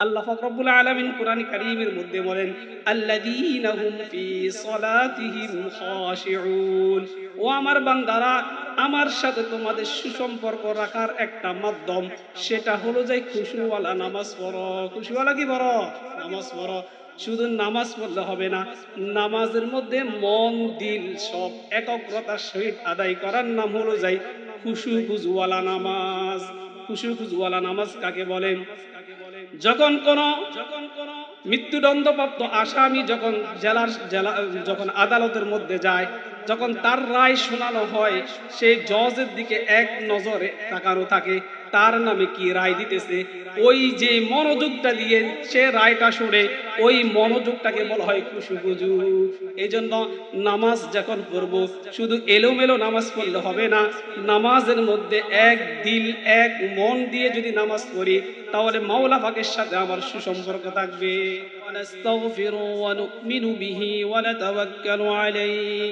আল্লাহ ফাকরুল আলামিন কোরআন মধ্যে বলেন ও আমার বান্দারা, আমার সাথে তোমাদের সুসম্পর্ক রাখার একটা মাধ্যম, সেটা হলো যে খুশুওয়ালা নামাজ পড়ো। খুশুওয়ালা কি পড়ো? নামাজ পড়ো। শুধু নামাজ পড়লে হবে না, নামাজের মধ্যে মন, দিল সব একগ্রতার সহিত আদায় করার নাম হলো যাই খুশু খুজুওয়ালা নামাজ। খুশু খুজুওয়ালা নামাজ কাকে বলেন? যখন কোন মৃত্যুদণ্ডপ্রাপ্ত আসামি যখন জেলার জেলা, যখন আদালতের মধ্যে যায়, যখন তার রায় শোনানো হয়, সেই জজের দিকে এক নজরে তাকানো থাকে। তার নামে কি রায় দিতেছে ওই যে মনোযোগটা দিয়ে সে রায়টা শুনে ওই মনোযোগটাকে বলা হয় খুশুগুজু এই জন্য নামাজ যখন পড়ব শুধু এলোমেলো নামাজ পড়লে হবে না নামাজের মধ্যে এক দিল এক মন দিয়ে যদি নামাজ পড়ি তাহলে মাওলা পাকের সাথে আমার সুসম্পর্ক থাকবে ونستغفر ونؤمن به ونتوكل عليه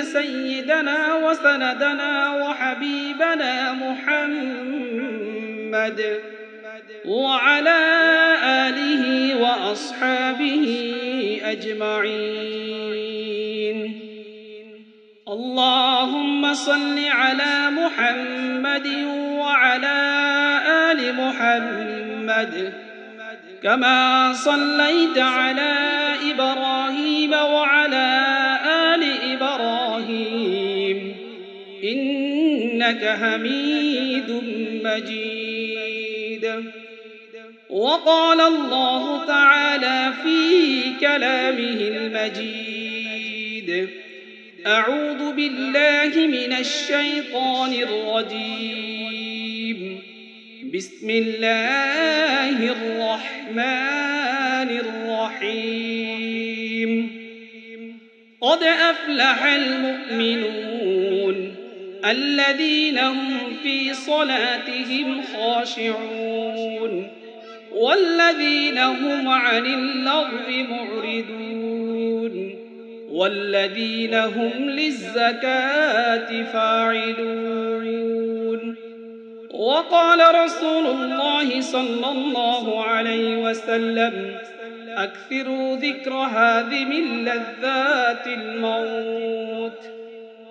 سيدنا وسندنا وحبيبنا محمد وعلى آله وأصحابه أجمعين. اللهم صل على محمد وعلى آل محمد كما صليت على إبراهيم وعلى إنك حميد مجيد. وقال الله تعالى في كلامه المجيد أعوذ بالله من الشيطان الرجيم. بسم الله الرحمن الرحيم. قد أفلح المؤمنون الذين هم في صلاتهم خاشعون والذين هم عن اللغو معرضون والذين هم للزكاة فاعلون. وقال رسول الله صلى الله عليه وسلم أكثروا ذكر هذه من لذات الموت.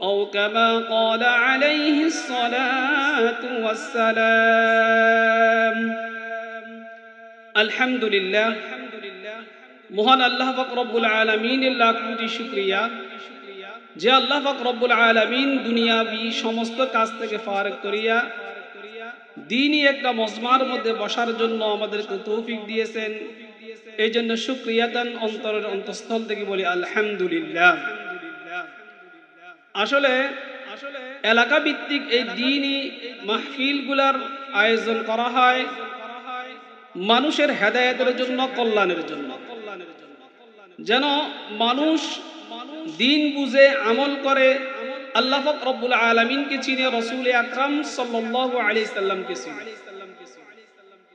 أو كما قال عليه الصلاة والسلام الحمد لله মহান আল্লাহ পাক রব্বুল আলামিনের লাখ কোটি শুকরিয়া যে আল্লাহ পাক রব্বুল আলামিন দুনিয়াবি সমস্ত কাজ থেকে ফারেক করিয়া দিনই একটা মজমার মধ্যে বসার জন্য আমাদেরকে তৌফিক দিয়েছেন এই জন্য শুক্রিয়াদান অন্তরের অন্তঃস্থল থেকে বলি আলহামদুলিল্লাহ আসলে এলাকা ভিত্তিক এই দিনই মাহফিলগুলার আয়োজন করা হয় মানুষের হেদায়তের জন্য, কল্যাণের জন্য। যেন মানুষ দিন বুঝে, আমল করে, আল্লাহ রব্বুল আলমিনকে চিনে, রসুল আকরাম সাল্লাহ আলি সাল্লামকে চিনে।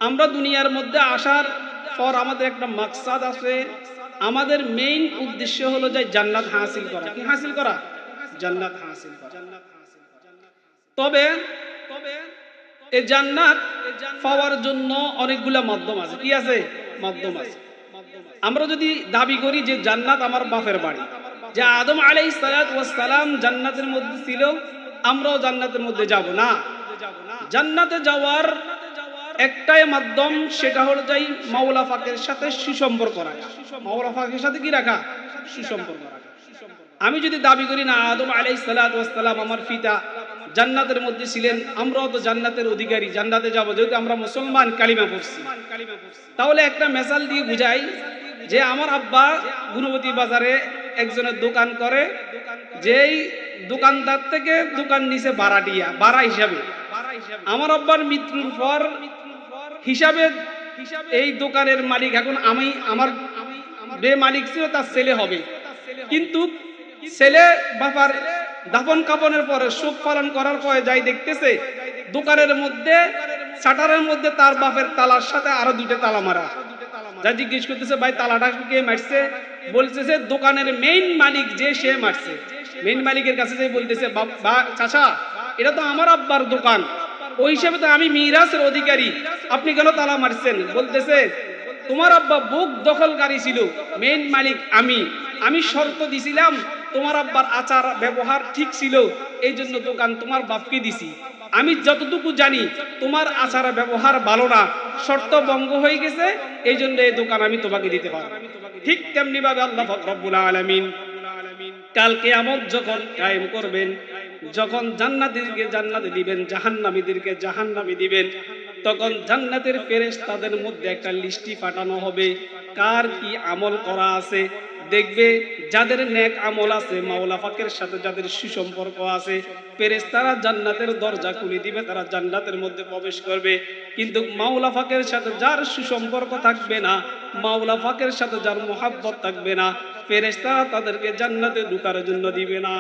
আমরা দুনিয়ার মধ্যে আসার পর আমাদের একটা মাকসাদ আছে। আমাদের মেইন উদ্দেশ্য হলো যে জান্নাত হাসিল করা। কি হাসিল করা? জান্নাত হাসিল তবে তবে এই জান্নাত পাওয়ার জন্য অনেকগুলা মাধ্যম আছে। কি আছে? মাধ্যম আছে। আমরা যদি দাবি করি যে জান্নাত আমার বাপের বাড়ি, যে আদম আলাই সালাম জান্নাতের মধ্যে ছিল, আমরাও জান্নাতের মধ্যে যাব না। জান্নাতে যাওয়ার একটাই মাধ্যম, সেটা হলো যাই মাওলা ফাকের সাথে সুসম্পর্ক রাখা। মাওলা ফাকের সাথে কি রাখা? সুসম্পর্ক রাখা। আমি যদি দাবি করি না, আদম আলাই সালাম আমার পিতা জান্নাতের মধ্যে ছিলেন আমরাও তো জান্নাতের অধিকারী, জান্নাতে যাব, যেহেতু আমরা মুসলমান কালিমা পড়ছি। তাহলে একটা মেসাল দিয়ে বুঝাই যে আমার আব্বা গুণবতী বাজারে একজনের দোকান করে, যেই দোকানদার থেকে দোকান নিচে ভাড়াটিয়া ভাড়া হিসাবে। আমার আব্বার মৃত্যুর পর হিসাবে এই দোকানের মালিক, এখন আমি, আমার যে মালিক ছিল তার ছেলে হবে। কিন্তু ছেলে বাবার দাফন কাপনের পরে শোক পালন করার পরে যাই দেখতেছে, দোকানের মধ্যে, শাটারের মধ্যে তার বাপের তালার সাথে আরও দুইটা তালা মারা। যা জিজ্ঞেস করতেছে, ভাই, তালাটা কে মারছে? বলতেছে, দোকানের মেইন মালিক যে সে মারছে। মেইন মালিকের কাছে যে বলতেছে, "বাপ- বা, চাচা, এটা তো আমার আব্বার দোকান। ওই হিসেবে তো আমি মিরাজের অধিকারী। আপনি কেন তালা মারছেন? বলতেছে, তোমার আব্বা বুক দখলকারী ছিল। মেইন মালিক আমি। আমি শর্ত দিছিলাম তোমার আব্বার আচার, ব্যবহার ঠিক ছিল এই জন্য দোকান তোমার বাপকে দিছি। আমি যতটুকু জানি, তোমার আচার ব্যবহার ভালো না, শর্ত ভঙ্গ হয়ে গেছে এই জন্য এই দোকান আমি তোমাকে দিতে পারব ঠিক তেমনি ভাবে আল্লাহ রব্বুল আলামিন কালকে আমল যখন কায়েম করবেন, যখন জান্নাতীদেরকে জান্নাতে দিবেন, জাহান্নামীদেরকে জাহান্নামী দিবেন, তখন জান্নাতের ফেরেশ তাদের মধ্যে একটা লিস্টি পাঠানো হবে, কার কি আমল করা আছে দেখবে যাদের নেক আমল আছে, মাওলা পাকের সাথে যাদের সুসম্পর্ক আছে, ফেরেশতারা জান্নাতের দরজা খুলে দিবে, তারা জান্নাতের মধ্যে প্রবেশ করবে। কিন্তু মাওলা পাকের সাথে যার সুসম্পর্ক থাকবে না, মাওলা পাকের সাথে যার মোহাব্বত থাকবে না ফেরেশতারা তাদেরকে জান্নাতে ঢুকার জন্য দিবে না।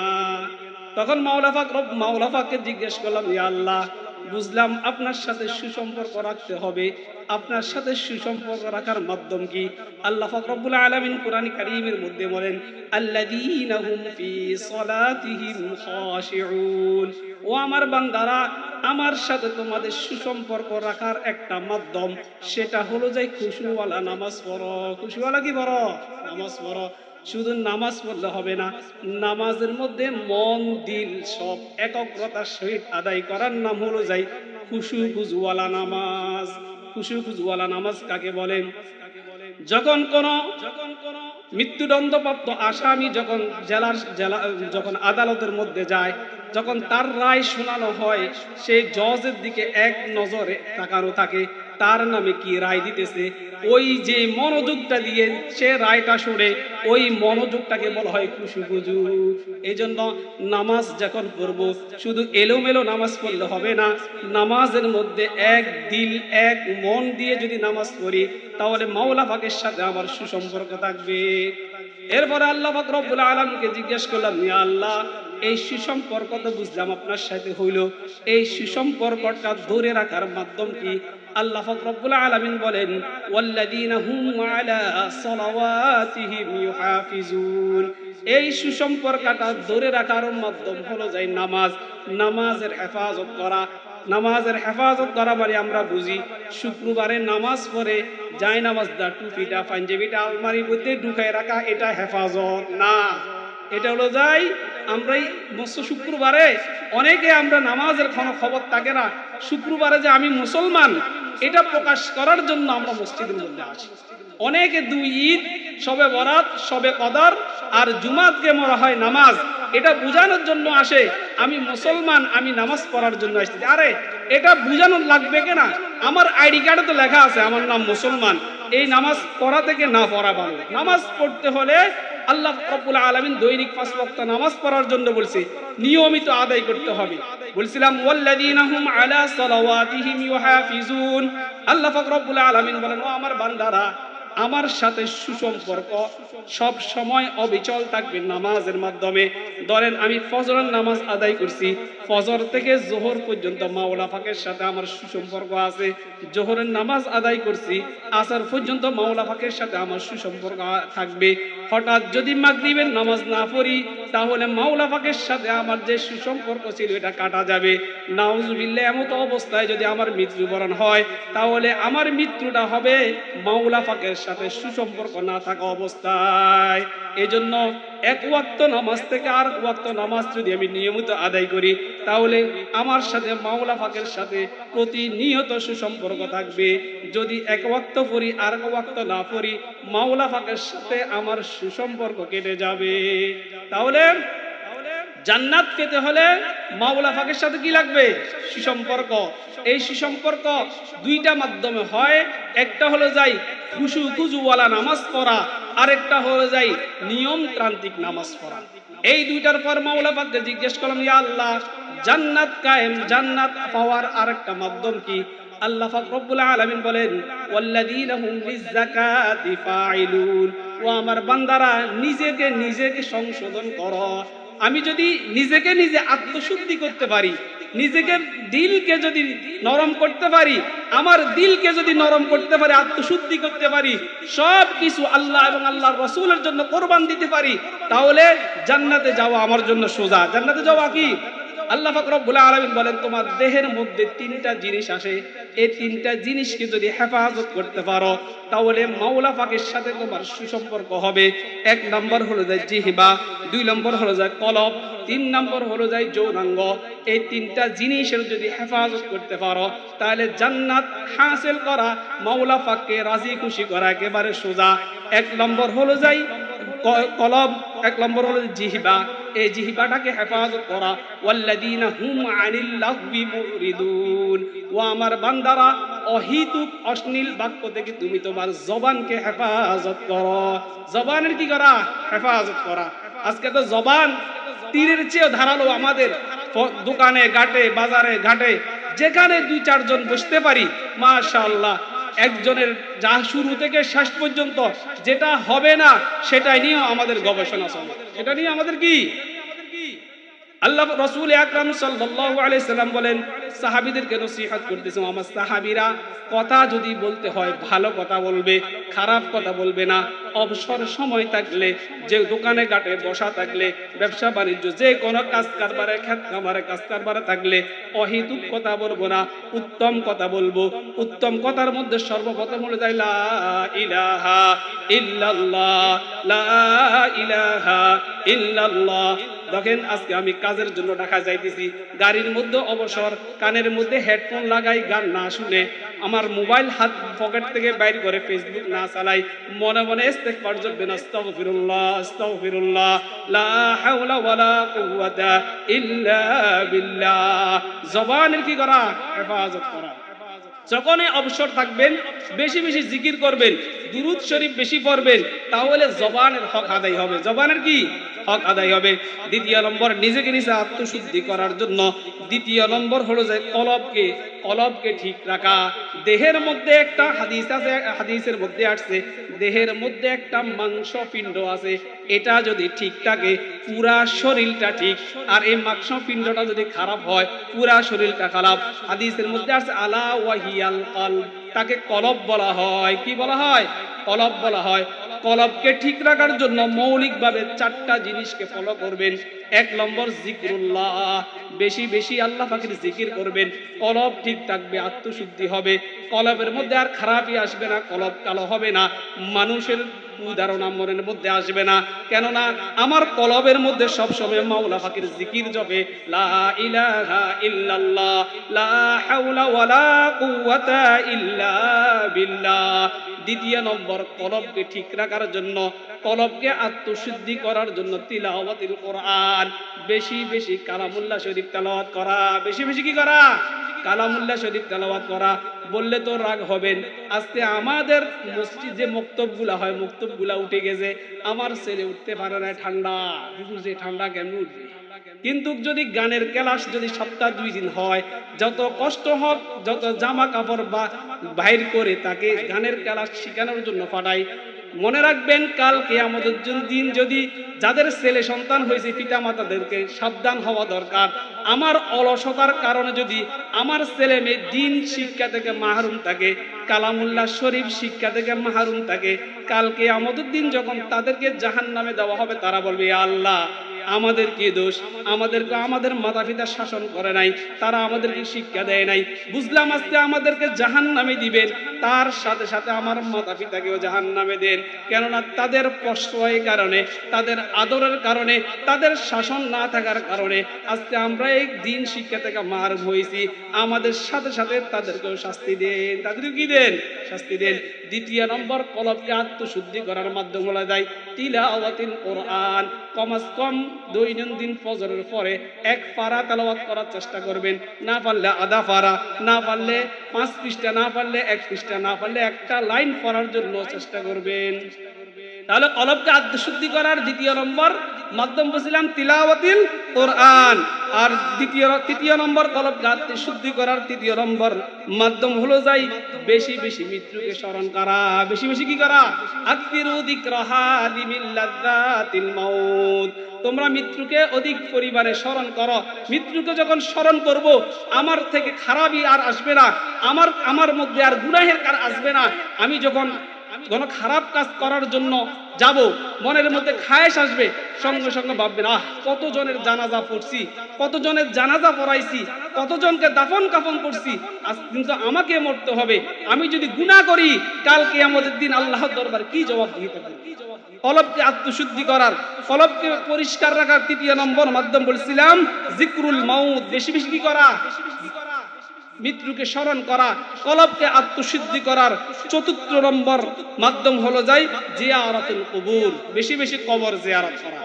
তখন মাওলা পাক রব, মাওলা পাককে জিজ্ঞেস করলাম, ইয়া আল্লাহ বুঝলাম আপনার সাথে সুসম্পর্ক রাখতে হবে। আপনার সাথে সুসম্পর্ক রাখার মাধ্যম কি? আল্লাহ পাক রব্বুল আলামিন কোরআন কারীমের মধ্যে বলেন ও আমার বান্দারা, আমার সাথে তোমাদের সুসম্পর্ক রাখার একটা মাধ্যম, সেটা হলো যে খুশুওয়ালা নামাজ পড়ো। খুশুওয়ালা কি পড়ো? নামাজ পড়ো। শুধু নামাজ পড়লে হবে না, নামাজের মধ্যে মন, দিল সব একগ্রতার সহিত আদায় করার নাম হলো যাই খুশু খুজুওয়ালা নামাজ। খুশু খুজুওয়ালা নামাজ কাকে বলেন? যখন কোন যখন কোন মৃত্যুদণ্ডপ্রাপ্ত আসামি যখন জেলার জেলা, যখন আদালতের মধ্যে যায়, যখন তার রায় শোনানো হয় সেই জজের দিকে এক নজরে তাকানো থাকে। তার নামে কি রায় দিতেছে? ওই যে মনোযোগটা দিয়ে সে রায়টা শুনে ওই মনোযোগটাকে বলা হয় খুশুখুজু এই জন্য নামাজ যখন পড়ব, শুধু এলোমেলো নামাজ পড়লে হবে না, নামাজের মধ্যে এক দিল, এক মন দিয়ে যদি নামাজ পড়ি, তাহলে মাওলা পাকের সাথে আমার সুসম্পর্ক থাকবে। এরপরে আল্লাহ পাক আলমকে জিজ্ঞেস করলাম ইয়া আল্লাহ, এই সুসম্পর্ক তো বুঝলাম আপনার সাথে হইল। এই সুসম্পর্কটা ধরে রাখার মাধ্যম কি? আল্লাহ পাক রব্বুল আলামিন বলেন এই সুসম্পর্কটা ধরে রাখার মাধ্যম হলো যাই নামাজ, নামাজের হেফাজত করা। নামাজের হেফাজত করা মানে আমরা বুঝি, শুক্রবারে নামাজ পড়ে যাই নামাজ দা টুপিটা, পাঞ্জাবিটা আলমারির মধ্যে ঢুকায় রাখা, এটা হেফাজত না। এটা হলো যাই, আমরাই মস্ত শুক্রবারে অনেকে আমরা নামাজের কোনো খবর থাকে না শুক্রবারে যে আমি মুসলমান, এটা প্রকাশ করার জন্য আমরা মসজিদের মধ্যে আছি। অনেকে দুই ঈদ, সবে বরাত, সবে কদর আর জুমাতকে মরা হয় নামাজ। এটা বোঝানোর জন্য আসে, আমি মুসলমান, আমি নামাজ পড়ার জন্য আসছি। আরে, এটা বোঝানো লাগবে কেনা? আমার আইডি কার্ডে তো লেখা আছে, আমার নাম মুসলমান। এই নামাজ পড়া থেকে না পড়া ভালো। নামাজ পড়তে হলে আল্লাহ রব্বুল আলামিন দৈনিক পাঁচ ওয়াক্ত নামাজ পড়ার জন্য বলছে নিয়মিত আদায় করতে হবে। বলছিলাম, ওয়াল্লাযীনা হুম আলা সালাওয়াতিহিম ইউহাফিজুন। আল্লাহ পাক রব্বুল আলামিন বলেন, ও আমার বান্দারা আমার সাথে সুসম্পর্ক, সব সময় অবিচল থাকবে নামাজের মাধ্যমে। ধরেন, আমি ফজরের নামাজ আদায় করছি, ফজর থেকে জোহর পর্যন্ত মাওলা ফাঁকের সাথে আমার সুসম্পর্ক আছে। জোহরের নামাজ আদায় করছি, আসর পর্যন্ত মাওলা ফাঁকের সাথে আমার সুসম্পর্ক থাকবে। হঠাৎ যদি মাগরিবের নামাজ না পড়ি, তাহলে মাওলা ফাঁকের সাথে আমার যে সুসম্পর্ক ছিল, এটা কাটা যাবে। নাউজুবিল্লাহ এমত অবস্থায় যদি আমার মৃত্যুবরণ হয়, তাহলে আমার মৃত্যুটা হবে মাওলা ফাঁকের সাথে সুসম্পর্ক না থাকা অবস্থায়। এই জন্য এক ওয়াক্ত নামাজ থেকে আর ওয়াক্ত নামাজ যদি আমি নিয়মিত আদায় করি, তাহলে আমার সাথে মাওলা ফাঁকের সাথে প্রতিনিয়ত সুসম্পর্ক থাকবে। যদি এক ওয়াক্ত পড়ি আর এক ওয়াক্ত না পড়ি, মাওলা ফাঁকের সাথে আমার সুসম্পর্ক কেটে যাবে। তাহলে জান্নাত পেতে হলে মাওলা ফাঁকের সাথে কি লাগবে? সুসম্পর্ক। এই সুসম্পর্ক দুইটা মাধ্যমে হয়। একটা হলো যাই খুশু খুজুওয়ালা নামাজ পড়া, আরেকটা হলো যাই নিয়ম ক্রান্তিক নামাজ পড়া। এই দুইটার পর মাওলা পাককে জিজ্ঞেস করলাম, ইয়া আল্লাহ, জান্নাত কায়েম, জান্নাত পাওয়ার আরেকটা মাধ্যম কি? আল্লাহ পাক রব্বুল আলামিন বলেন, ওয়াল্লাযীনা হুম লিযাকাতি ফাইলুন ও আমার বান্দারা নিজেকে নিজেকে সংশোধন করো। আমি যদি নিজেকে নিজে আত্মশুদ্ধি করতে পারি, নিজেকে দিলকে যদি নরম করতে পারি, আমার দিলকে যদি নরম করতে পারি, আত্মশুদ্ধি করতে পারি, সব কিছু আল্লাহ এবং আল্লাহ রসুলের জন্য কোরবান দিতে পারি, তাহলে জান্নাতে যাওয়া আমার জন্য সোজা। জান্নাতে যাওয়া কি? আল্লাহ পাক রব্বুল আলামিন বলেন, তোমার দেহের মধ্যে তিনটা জিনিস আসে। এই তিনটা জিনিসকে যদি হেফাজত করতে পারো, তাহলে মাওলা পাকের সাথে তোমার সুসম্পর্ক হবে। এক নম্বর হলো যায় জিহিবা, দুই নম্বর হলো যায় কলব, তিন নম্বর হলো যায় যৌনাঙ্গ। এই তিনটা জিনিসের যদি হেফাজত করতে পারো, তাহলে জান্নাত হাসিল করা, মাওলা পাককে রাজি খুশি করা একেবারে সোজা। এক নম্বর হলো ক- কলব, এক নম্বর হলো জিহিবা এই জিহিবাটাকে হেফাজত করা। ওয়াল্লাযীনা হুম আনিল লাহবি মুরিদুন ও আমার বান্দারা, অহিতুক, অশ্লীল বাক্য থেকে তুমি তোমার জবানকে হেফাজত করো। জবানের কি করা? হেফাজত করা। আজকে তো জবান তীরের চেয়ে ধারালো আমাদের দোকানে, ঘাটে, বাজারে, ঘাটে, যেখানে দুই চারজন বসতে পারি, মাশাআল্লাহ একজনের যা শুরু থেকে শেষ পর্যন্ত যেটা হবে না, সেটাই নিয়ে আমাদের গবেষণা চলে। এটা নিয়ে আমাদের কি? আল্লাহ রসুল আকরাম সাল্লাম বলেন, সাহাবীদেরকে নসিহত করতেছে আমার সাহাবীরা, কথা যদি বলতে হয়, ভালো কথা বলবে, খারাপ কথা বলবে না, অবসর সময় থাকলে, যে দোকানে ঘাটে বসা থাকলে, ব্যবসা বাণিজ্য, যে কোনো কাজ কারবারে, খেত খামারে কাজ কারবারে থাকলে, অহিতুক কথা বলব না, উত্তম কথা বলব। উত্তম কথার মধ্যে সর্বপ্রথম হলো যাই লা ইলাহা ইল্লাল্লাহ, লা ইলাহা ইল্লাল্লাহ দেখেন, আজকে আমি কাজের জন্য ঢাকা যাইতেছি। গাড়ির মধ্যে অবসর, কানের মধ্যে হেডফোন লাগাই, গান না শুনে। আমার মোবাইল হাত পকেট থেকে বাইর করে ফেসবুক না চালাই। মনে মনে ইস্তেগফার জপবেন আস্তাগফিরুল্লাহ আস্তাগফিরুল্লাহ। লা হাওলা ওয়ালা কুওয়াতা ইল্লা বিল্লাহ। জবানের কি করা? হেফাজত করা। যখনই অবসর থাকবেন, বেশি বেশি জিকির করবেন। দুরুদ শরীফ বেশি পড়বেন, তাহলে জবানের হক আদায় হবে। জবানের কি? হক আদায় হবে। দ্বিতীয় নম্বর, নিজেকে নিজে আত্মশুদ্ধি করার জন্য। দ্বিতীয় নম্বর হলো যে কলবকে কলবকে ঠিক রাখা। দেহের মধ্যে একটা হাদিস আছে, হাদিসের মধ্যে আসছে, দেহের মধ্যে একটা মাংস পিণ্ড আছে। এটা যদি ঠিক থাকে, পুরা শরীরটা ঠিক। আর এই মাংস পিণ্ডটা যদি খারাপ হয়, পুরা শরীরটা খারাপ। হাদিসের মধ্যে আসছে, আলা ওয়াহিয়াল কলব। তাকে কলব বলা হয়। কি বলা হয়? কলব বলা হয়। কলবকে ঠিক রাখার জন্য মৌলিকভাবে চারটা জিনিসকে ফলো করবেন। এক নম্বর জিকরুল্লাহ। বেশি বেশি আল্লাহ পাখির জিকির করবেন। কলব ঠিক থাকবে, আত্মশুদ্ধি হবে। কলবের মধ্যে আর খারাপই আসবে না, কলব কালো হবে না। মানুষের উদাহরণ মনের মধ্যে আসবে না। কেননা আমার কলবের মধ্যে সবসময় মাওলা ফাকির জিকির বিল্লাহ। দ্বিতীয় নম্বর, কলবকে ঠিক রাখার জন্য, কলবকে আত্মশুদ্ধি করার জন্য তিলাওয়াতিল কোরআন। বেশি বেশি কালামুল্লাহ শরীফ তেলাওয়াত করা। বেশি বেশি কি করা? কালামুল্লাহ শরীফ তেলাওয়াত করা, বললে তো রাগ হবেন আজকে আমাদের মসজিদ যে মক্তবগুলা হয়, মক্তবগুলা উঠে গেছে, আমার ছেলে উঠতে পারে না, ঠান্ডা। যে ঠান্ডা কেমন উঠবে? কিন্তু যদি গানের ক্লাস যদি সপ্তাহ দুই দিন হয়, যত কষ্ট হোক, যত জামা কাপড় বা বাইর করে তাকে গানের ক্লাস শেখানোর জন্য পাঠাই মনে রাখবেন কালকে আমাদের দিন যদি যাদের ছেলে সন্তান হয়েছে পিতা মাতাদেরকে সাবধান হওয়া দরকার। আমার অলসতার কারণে যদি আমার ছেলে মেয়ে দিন শিক্ষা থেকে মাহরুম থাকে, কালামুল্লাহ শরীফ শিক্ষা থেকে মাহরুম থাকে কালকে আমাদের দিন যখন তাদেরকে জাহান নামে দেওয়া হবে, তারা বলবে, আল্লাহ আমাদের কি দোষ, আমাদেরকে, আমাদের মাতা পিতা শাসন করে নাই, তারা আমাদেরকে শিক্ষা দেয় নাই। বুঝলাম আজকে আমাদেরকে জাহান নামে দিবেন, তার সাথে সাথে আমার মাতা পিতাকেও জাহান নামে দেন। কেননা তাদের প্রশ্রয়ের কারণে, তাদের আদরের কারণে, তাদের শাসন না থাকার কারণে আজকে আমরা এই দিন শিক্ষা থেকে মার হয়েছি। আমাদের সাথে সাথে তাদেরকেও শাস্তি দেন। তাদেরকে কি দেন? শাস্তি দেন। দ্বিতীয় নম্বর কলবকে আত্মশুদ্ধি করার মাধ্যম বলা যায় তিলাওয়াতিল কোরআন। কমাস কম দৈনন্দিন ফজরের পরে এক ফারা তেলাওয়াত করার চেষ্টা করবেন। না পারলে আধা ফারা, না পারলে পাঁচ পৃষ্ঠা, না পারলে এক পৃষ্ঠা, না পারলে একটা লাইন পড়ার জন্য চেষ্টা করবেন। তাহলে কলবকে আত্মশুদ্ধি করার দ্বিতীয় নম্বর মাধ্যম বলছিলাম তিলাওয়াতিল কোরআন। আর দ্বিতীয় তৃতীয় নম্বর কলব গাতে শুদ্ধি করার তৃতীয় নম্বর মাধ্যম হলো যাই বেশি বেশি মৃত্যুকে স্মরণ করা। বেশি বেশি কি করা? লিমিল লাযযাতিল মাউত। তোমরা মৃত্যুকে অধিক পরিমাণে স্মরণ করো। মৃত্যুকে যখন স্মরণ করব, আমার থেকে খারাপই আর আসবে না। আমার আমার মধ্যে আর গুনাহের কার আসবে না। আমি যখন কোনো খারাপ কাজ করার জন্য যাব। মনের মধ্যে খায়েশ আসবে। সঙ্গে সঙ্গে ভাববেন, আহ, কতজনের জানাজা পড়ছি, কতজনের জানাজা পড়াইছি, কতজনকে দাফন কাফন করছি। আজ কিন্তু আমাকে মরতে হবে। আমি যদি গুনাহ করি কালকে আমাদের দিন আল্লাহর দরবার কি জবাব দিতে পারি? কলবকে আত্মশুদ্ধি করার কলবকে পরিষ্কার রাখার তৃতীয় নম্বর মাধ্যম বলছিলাম, জিক্রুল মাউদ বেশি বেশি কি করা? মৃত্যুকে স্মরণ করা, কলবকে আত্মশুদ্ধি করার চতুর্থ নম্বর মাধ্যম হলো যাই? জিয়ারাতুল কুবুর। বেশি বেশি কবর জিয়ারত করা।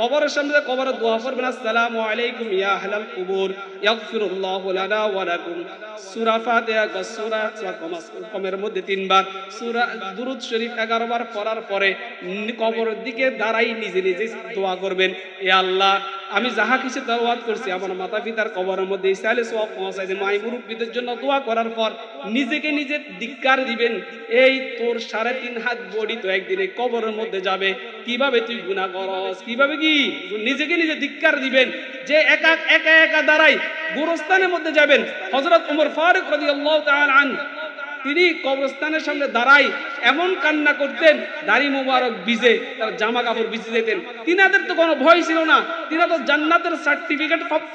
কবরের সামনে কবরে দোয়া করবেন, আসসালামু আলাইকুম ইয়া আহলাল কুবুর। ইয়াগফিরুল্লাহু লানা ওয়া লাকুম। সূরা ফাতিহা বা সূরা কমের মধ্যে তিনবার। সূরা দুরূদ শরীফ 11 বার পড়ার পরে কবরের দিকে দাঁড়াই নিজে নিজে দোয়া করবেন, এ আল্লাহ আমি যাহা কিছু দাওয়াত করছি, আমার মাতা পিতার কবরের মধ্যে ইসালে সওয়াব পৌঁছাই দিন। মাই মুরব্বীদের জন্য দোয়া করার পর নিজেকে নিজে ধিক্কার দিবেন, এই তোর সাড়ে তিন হাত বডি তো একদিনে কবরের মধ্যে যাবে। কীভাবে তুই গুনাহ করস? কীভাবে কি? নিজেকে নিজে ধিক্কার দিবেন, যে একা একা একা দাঁড়াই গোরস্থানের মধ্যে যাবেন। হজরত ওমর ফারুক রাদিয়াল্লাহু তাআলা আনহু তিনি কবরস্থানের সামনে দাঁড়াই এমন কান্না করতেন, দাড়ি মোবারক বিজে তার জামা কাপড় বিজে যেতেন। তিনাদের তো কোনো ভয় ছিল না। তিনা তো জান্নাতের সার্টিফিকেট প্রাপ্ত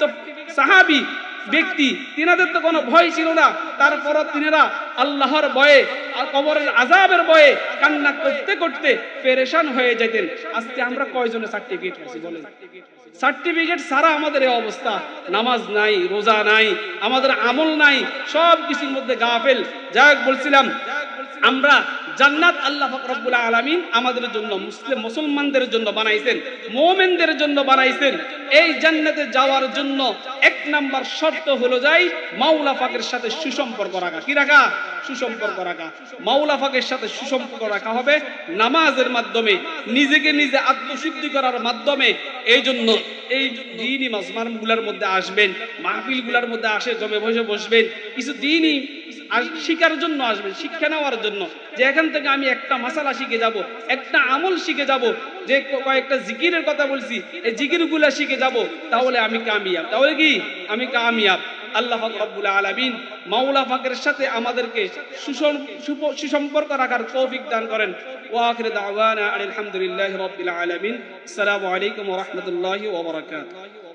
সাহাবি ব্যক্তি, তিনাদের তো কোনো ভয় ছিল না। তারপরও তিনারা আল্লাহর ভয়ে কবরের আজাবের ভয়ে কান্না করতে করতে পেরেশান হয়ে যেতেন আজকে আমরা কয়জনের সার্টিফিকেট আছি বলেন? সার্টিফিকেট ছাড়া আমাদের এই অবস্থা। নামাজ নাই, রোজা নাই, আমাদের আমল নাই সব কিছুর মধ্যে গাফেল। যাই হোক বলছিলাম, আমরা জান্নাত আল্লাহ পাক রব্বুল আলামিন আমাদের জন্য মুসলিম মুসলমানদের জন্য বানাইছেন, মোমেনদের জন্য বানাইছেন। এই জান্নাতে যাওয়ার জন্য এক নাম্বার শর্ত হলো যাই, মাওলা পাকের সাথে সুসম্পর্ক রাখা। কি রাখা? সুসম্পর্ক রাখা। মাওলা পাকের সাথে সুসম্পর্ক রাখা হবে নামাজের মাধ্যমে, নিজেকে নিজে আত্মশুদ্ধি করার মাধ্যমে। এই জন্য এই দিনই মাজমারগুলোর মধ্যে আসবেন, মাহফিলগুলোর মধ্যে আসে, জমে বসে বসবেন। কিছু দিনই শিখার জন্য আসবেন শিক্ষা নেওয়ার জন্য। যে এখান থেকে আমি একটা মাসালা শিখে যাব, একটা আমল শিখে যাব, যে কয়েকটা জিকিরের কথা বলছি, এই জিকিরগুলা শিখে যাব, তাহলে আমি কামিয়াব। তাহলে কি? আমি কামিয়াব। আল্লাহ রব্বুল আলামিন মাওলা পাকের সাথে আমাদেরকে সুসম্পর্ক রাখার তৌফিক দান করেন। ওয়া আখির দাওয়ানা আলহামদুলিল্লাহি রাব্বিল আলামিন। আসসালামু আলাইকুম রাহমাতুল্লাহি ওয়া বারাকাতুহু।